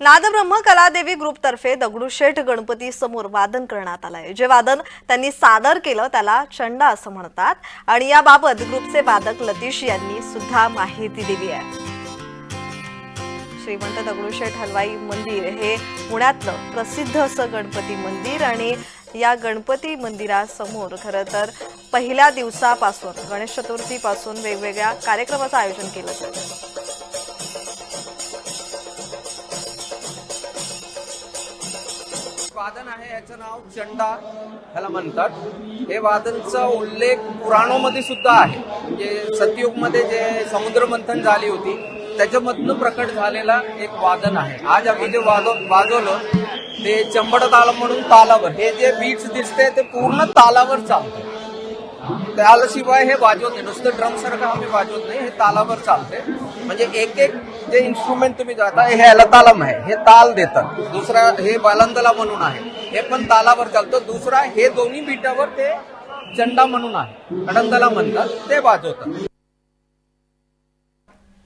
नादब्रह्म कलादेवी ग्रुपतर्फे दगडूशेठ गणपती समोर वादन करण्यात आलंय. जे वादन त्यांनी सादर केलं त्याला चंडा असं म्हणतात. आणि याबाबत ग्रुपचे वादक लतीश यांनी सुद्धा माहिती दिली आहे. श्रीमंत दगडूशेठ हलवाई मंदिर हे पुण्यातलं प्रसिद्ध असं गणपती मंदिर आणि या गणपती मंदिरासमोर खरं तर पहिल्या दिवसापासून गणेश चतुर्थीपासून वेगवेगळ्या कार्यक्रमाचं आयोजन केलं जातं. वादन आहे याचं नाव चंडा ह्याला म्हणतात. हे वादनचा उल्लेख पुराणोमध्ये सुद्धा आहे. म्हणजे सतयुगमध्ये जे समुद्र मंथन झाली होती त्याच्यामधनं प्रकट झालेला एक वादन आहे. आज आम्ही जे वाजव वाजवलं ते चंबड ताल म्हणून तालावर हे जे बीट्स दिसते ते पूर्ण तालावर चालतं त्याशिवाय हे वाजवत नाही. नुसतं ड्रम सारखं आम्ही वाजवत नाही हे तालावर चालते म्हणजे एक एक जे इन्स्ट्रुमेंट तुम्ही जाता हे ह्याला तालम आहे हे ताल देतात. दुसरा हे बालंदला म्हणून आहे. हे पण तालावर चालतं. दुसरा हे दोन्ही बीटावर ते चंडा म्हणून आहे. अडंदला म्हणतात ते वाजवतात.